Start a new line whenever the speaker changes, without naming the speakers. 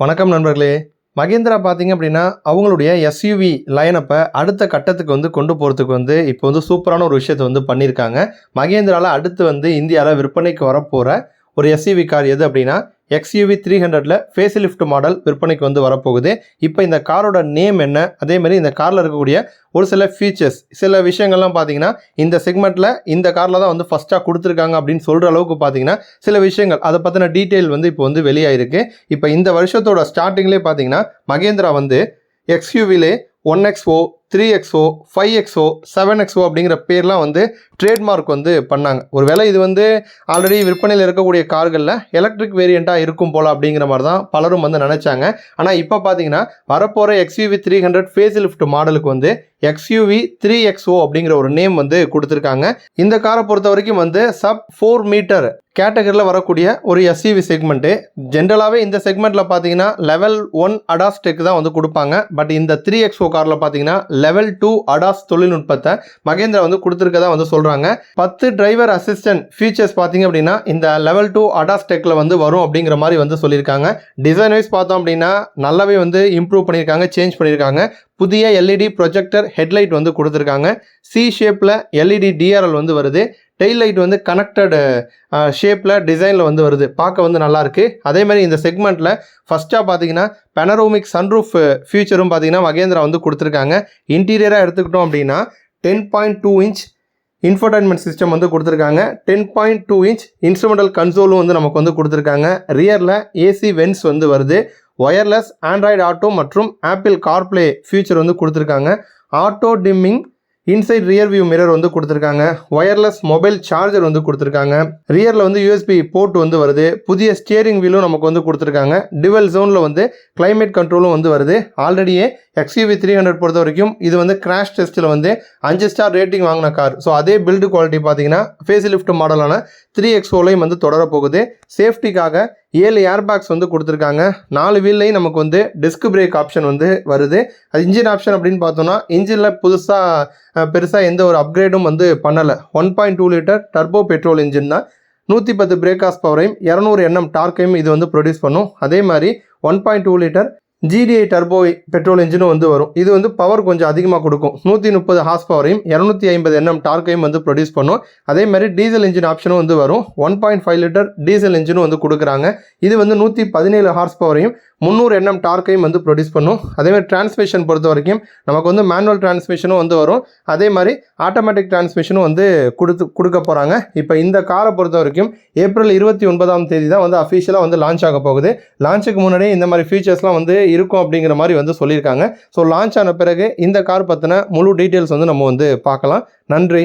வணக்கம் நண்பர்களே. மகேந்திரா பார்த்தீங்க அப்படின்னா அவங்களுடைய எஸ்யூவி லைனப்பை அடுத்த கட்டத்துக்கு வந்து கொண்டு போகிறதுக்கு வந்து இப்போ வந்து சூப்பரான ஒரு விஷயத்தை வந்து பண்ணியிருக்காங்க. மகேந்திராவில் அடுத்து வந்து இந்தியாவில் விற்பனைக்கு வரப்போகிற ஒரு எஸ்யூவி கார் எது அப்படின்னா எக்ஸ்யூவி த்ரீ ஹண்ட்ரடில் ஃபேஸ் லிஃப்ட் மாடல் விற்பனைக்கு வந்து வரப்போகுது. இப்போ இந்த காரோட நேம் என்ன? அதே மாதிரி இந்த காரில் இருக்கக்கூடிய ஒரு சில ஃபீச்சர்ஸ் சில விஷயங்கள்லாம் பார்த்தீங்கன்னா இந்த செக்மெண்ட்டில் இந்த காரில் தான் வந்து ஃபஸ்ட்டாக கொடுத்துருக்காங்க அப்படின்னு சொல்கிற அளவுக்கு பார்த்தீங்கன்னா சில விஷயங்கள் அதை பற்றின டீட்டெயில் வந்து இப்போ வந்து வெளியாயிருக்கு. இப்போ இந்த வருஷத்தோட ஸ்டார்டிங்லேயே பார்த்தீங்கன்னா மகேந்திரா வந்து எக்ஸ்யூவிலே one X O three XO five XO seven XO அப்படிங்கிற பேர்லாம் வந்து ட்ரேட்மார்க் வந்து பண்ணாங்க. ஒருவேளை இது வந்து ஆல்ரெடி விற்பனையில் இருக்கக்கூடிய கார்களில் எலக்ட்ரிக் வேரியண்ட்டாக இருக்கும் போல் அப்படிங்கிற மாதிரி தான் பலரும் வந்து நினச்சாங்க. ஆனால் இப்போ பார்த்தீங்கன்னா வரப்போகிற XUV three hundred face lift மாடலுக்கு வந்து எக்ஸ்யூவி த்ரீ எக்ஸ்ஓ அப்படிங்கிற ஒரு நேம் வந்து கொடுத்துருக்காங்க. இந்த காரை பொறுத்த வரைக்கும் வந்து சப் ஃபோர் மீட்டர் கேட்டகரியில் வரக்கூடிய ஒரு எஸ்யூவி செக்மெண்ட்டு ஜென்ரலாகவே இந்த செக்மெண்ட்டில் பார்த்தீங்கன்னா லெவல் ஒன் அடாஸ் டெக் தான் வந்து கொடுப்பாங்க. பட் இந்த த்ரீ எக்ஸ்ஓ காரில் பார்த்தீங்கன்னா லெவல் டூ அடாஸ் தொழில்நுட்பத்தை மகேந்திரா வந்து கொடுத்துருக்கதா வந்து சொல்கிறாங்க பத்து டிரைவர் அசிஸ்டன்ட் ஃபீச்சர்ஸ் பார்த்தீங்க அப்படின்னா இந்த லெவல் டூ அடாஸ் டெக்கில் வந்து வரும் அப்படிங்கிற மாதிரி வந்து சொல்லியிருக்காங்க. டிசைன் வைஸ் பார்த்தோம் அப்படின்னா நல்லாவே வந்து இம்ப்ரூவ் பண்ணியிருக்காங்க சேஞ்ச் பண்ணியிருக்காங்க. புதிய எல்இடி ப்ரொஜெக்டர் ஹெட்லைட் வந்து கொடுத்துருக்காங்க. சி ஷேப்பில் எல்இடி டிஆர்எல் வந்து வருது. டெயில் லைட் வந்து கனெக்டட் ஷேப்பில் டிசைனில் வந்து வருது. பார்க்க வந்து நல்லாயிருக்கு அதே மாதிரி இந்த செக்மெண்ட்டில் ஃபஸ்ட்டாக பார்த்தீங்கன்னா பெனரோமிக் சன்ரூஃப் ஃபியூச்சரும் பார்த்தீங்கன்னா மகேந்திரா வந்து கொடுத்துருக்காங்க. இன்டீரியராக எடுத்துக்கிட்டோம் அப்படின்னா ten point two inch infotainment system வந்து கொடுத்துருக்காங்க. Ten point two inch instrumental கன்சோலும் வந்து நமக்கு வந்து கொடுத்துருக்காங்க. ரியரில் ஏசி வென்ஸ் வந்து வருது. ஒயர்லெஸ் ஆண்ட்ராய்டு ஆட்டோ மற்றும் ஆப்பிள் கார்ப்ளே ஃபியூச்சர் வந்து கொடுத்துருக்காங்க. Auto dimming inside rear view mirror வந்து கொடுத்துருக்காங்க. ஒயர்லெஸ் மொபைல் சார்ஜர் வந்து கொடுத்துருக்காங்க. ரியரில் வந்து யூஎஸ்பி போர்ட் வந்து வருது. புதிய ஸ்டியரிங் வீலும் நமக்கு வந்து கொடுத்துருக்காங்க. டிவல் ஜோனில் வந்து கிளைமேட் கண்ட்ரோலும் வந்து வருது. ஆல்ரெடியே எக்ஸ்யூவி த்ரீ ஹண்ட்ரட் பொறுத்த வரைக்கும் இது வந்து கிராஷ் டெஸ்ட்டில் வந்து அஞ்சு ஸ்டார் ரேட்டிங் வாங்கின கார் ஸோ அதே பில்டு குவாலிட்டி பார்த்தீங்கன்னா ஃபேஸ் லிஃப்ட் மாடலான த்ரீ எக்ஸோலையும் வந்து தொடரப்போகுது. சேஃப்டிக்காக ஏழு ஏர் பேக்ஸ் வந்து கொடுத்துருக்காங்க. நாலு வீல்லையும் நமக்கு வந்து டிஸ்க் பிரேக் ஆப்ஷன் வந்து வருது. அது இன்ஜின் ஆப்ஷன் அப்படின்னு பார்த்தோம்னா இன்ஜினில் புதுசாக பெருசாக எந்த ஒரு அப்கிரேடும் வந்து பண்ணலை. One point two litre turbo petrol engine தான். நூற்றி பத்து பிரேக் ஆஸ் பவரையும் இரநூறு எண்ணம் டார்க்கையும் இது வந்து ப்ரொடியூஸ் பண்ணும். அதே மாதிரி one point two litre GDI turbo petrol இன்ஜினும் வந்து வரும். இது வந்து பவர் கொஞ்சம் அதிகமாக கொடுக்கும். நூற்றி முப்பது ஹார்ஸ் பவரையும் இரநூத்தி ஐம்பது எண்ணம் டார்க்கையும் வந்து ப்ரொடியூஸ் பண்ணும். அதே மாதிரி டீசல் இன்ஜின் ஆப்ஷனும் வந்து வரும். One point five litre diesel இன்ஜினும் வந்து கொடுக்குறாங்க. இது வந்து நூற்றி பதினேழு ஹார்ஸ் பவரையும் முந்நூறு எண்ணம் டார்க்கையும் வந்து ப்ரொடியூஸ் பண்ணும். அதேமாதிரி டிரான்ஸ்மிஷன் பொறுத்த வரைக்கும் நமக்கு வந்து மேனுவல் டிரான்ஸ்மிஷனும் வந்து வரும். அதே மாதிரி ஆட்டோமேட்டிக் டிரான்ஸ்மிஷனும் வந்து கொடுத்து கொடுக்க போகிறாங்க இப்போ இந்த காரை பொறுத்த வரைக்கும் ஏப்ரல் இருபத்தி ஒன்பதாம் தேதி தான் வந்து அஃபிஷியலாக வந்து லான்ச் ஆக போகுது. லான்ச்சுக்கு முன்னாடியே இந்த மாதிரி ஃபீச்சர்ஸ்லாம் வந்து இருக்கும் அப்படிங்கிற மாதிரி வந்து சொல்லியிருக்காங்க. ஸோ லான்ச் ஆன பிறகு இந்த கார் பற்றின முழு டீட்டெயில்ஸ் வந்து நம்ம வந்து பார்க்கலாம். நன்றி.